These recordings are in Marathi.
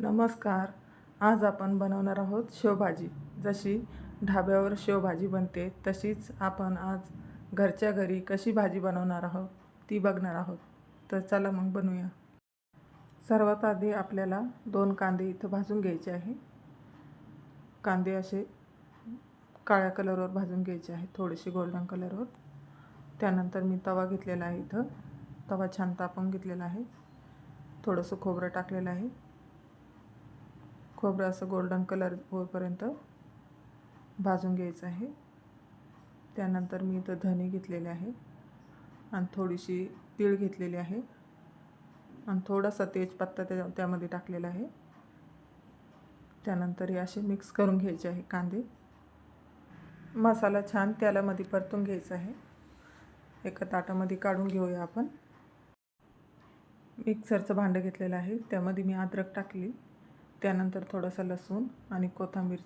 नमस्कार. आज आपण बनवणार आहोत शेवभाजी. जशी ढाब्यावर शेवभाजी बनते तशीच आपण आज घरच्या घरी कशी भाजी बनवणार आहोत ती बघणार आहोत. तर चला मग बनवूया. सर्वात आधी आपल्याला दोन कांदे इथं भाजून घ्यायचे आहे. कांदे असे काळ्या कलरवर भाजून घ्यायचे आहे थोडेसे गोल्डन कलरवर. त्यानंतर मी तवा घेतलेला आहे इथं. तवा छान तापून घेतलेला आहे. थोडंसं खोबरं टाकलेलं आहे. खोबरं असं गोल्डन कलर होईपर्यंत भाजून घ्यायचं आहे. त्यानंतर मी इथं धने घेतलेले आहे आणि थोडीशी तीळ घेतलेली आहे आणि थोडासा तेजपत्ता त्या त्यामध्ये टाकलेला आहे. त्यानंतर हे असे मिक्स करून घ्यायचे आहे कांदे. मसाला छान त्यालामध्ये परतून घ्यायचा आहे. एका ताटामध्ये काढून घेऊया आपण. मिक्सरचं भांडं घेतलेलं आहे. त्यामध्ये मी अद्रक टाकली. त्यानंतर थोडासा लसूण आणि कोथिंबीर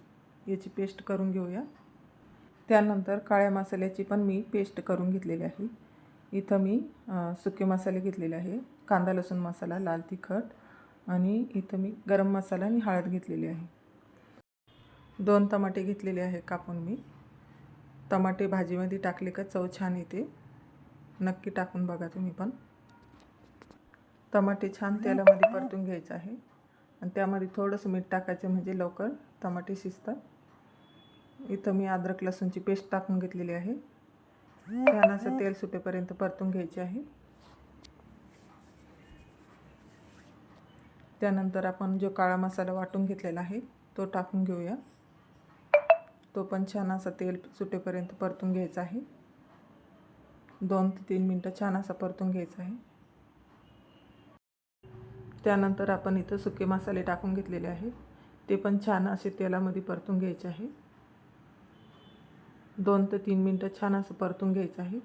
याची पेस्ट करून घेऊया. त्यानंतर काळ्या मसाल्याची पण मी पेस्ट करून घेतलेली आहे. इथं मी सुके मसाले घेतलेले आहे. कांदा लसूण मसाला लाल तिखट आणि इथं मी गरम मसाला आणि हळद घेतलेली आहे. दोन टमाटे घेतलेले आहे कापून मी. टमाटे भाजीमध्ये टाकले का चव छान येते. नक्की टाकून बघा तुम्ही पण. टमाटे छान तेलामध्ये परतून घ्यायचं आहे. आणि त्यामध्ये थोडंसं मीठ टाकायचं म्हणजे लवकर टमाटे शिजतात. इथं मी अद्रक लसूणची पेस्ट टाकून घेतलेली आहे. छान असं तेल सुटेपर्यंत परतून घ्यायचे आहे. त्यानंतर आपण जो काळा मसाला वाटून घेतलेला आहे तो टाकून घेऊया. तो पण छान असा तेल सुटेपर्यंत परतून घ्यायचा आहे. दोन ते तीन मिनटं छान असा परतून घ्यायचा आहे. त्यानंतर आपण इथं सुके मसाले टाकून घेतलेले आहे. ते पण छान असे तेलामध्ये परतून घ्यायचे आहे. दोन ते तीन मिनटं छान असं परतून घ्यायचं आहे.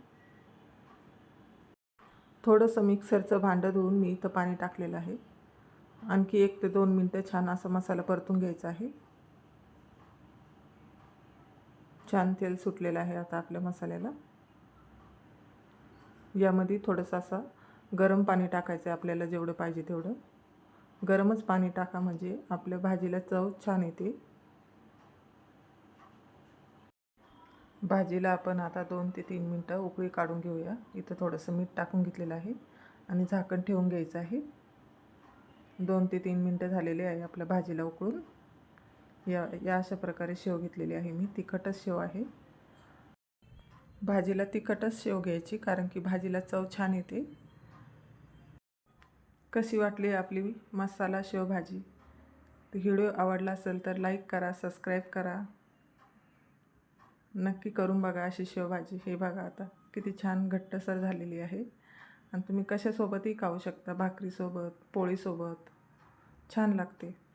थोडंसं मिक्सरचं भांडं धुवून मी इथं पाणी टाकलेलं आहे. आणखी एक ते दोन मिनटं छान असा मसाला परतून घ्यायचा आहे. छान तेल सुटलेलं आहे आता आपल्या मसाल्याला. यामध्ये थोडंसं असं गरम पाणी टाकायचं आहे आपल्याला जेवढं पाहिजे तेवढं. गरमच पाणी टाका म्हणजे आपल्या भाजीला चव छान येते. भाजीला आपण आता दोन ते तीन मिनटं उकळी काढून घेऊया. इथं थोडंसं मीठ टाकून घेतलेलं आहे आणि झाकण ठेवून घ्यायचं आहे. दोन ते तीन मिनटं झालेले आहे आपल्या भाजीला उकळून. या या अशा प्रकारे शेव घेतलेली आहे मी. तिखटच शेव आहे. भाजीला तिखटच शेव घ्यायची कारण की भाजीला चव छान येते. कशी वाटली आपली मसाला शेवभाजी व्हिडिओ आवडला असेल तर लाईक करा सबस्क्राईब करा. नक्की करून बघा अशी शेवभाजी हे बघा आता किती छान घट्टसर झालेली आहे. आणि तुम्ही कशासोबतही खाऊ शकता भाकरीसोबत पोळीसोबत. छान लागते.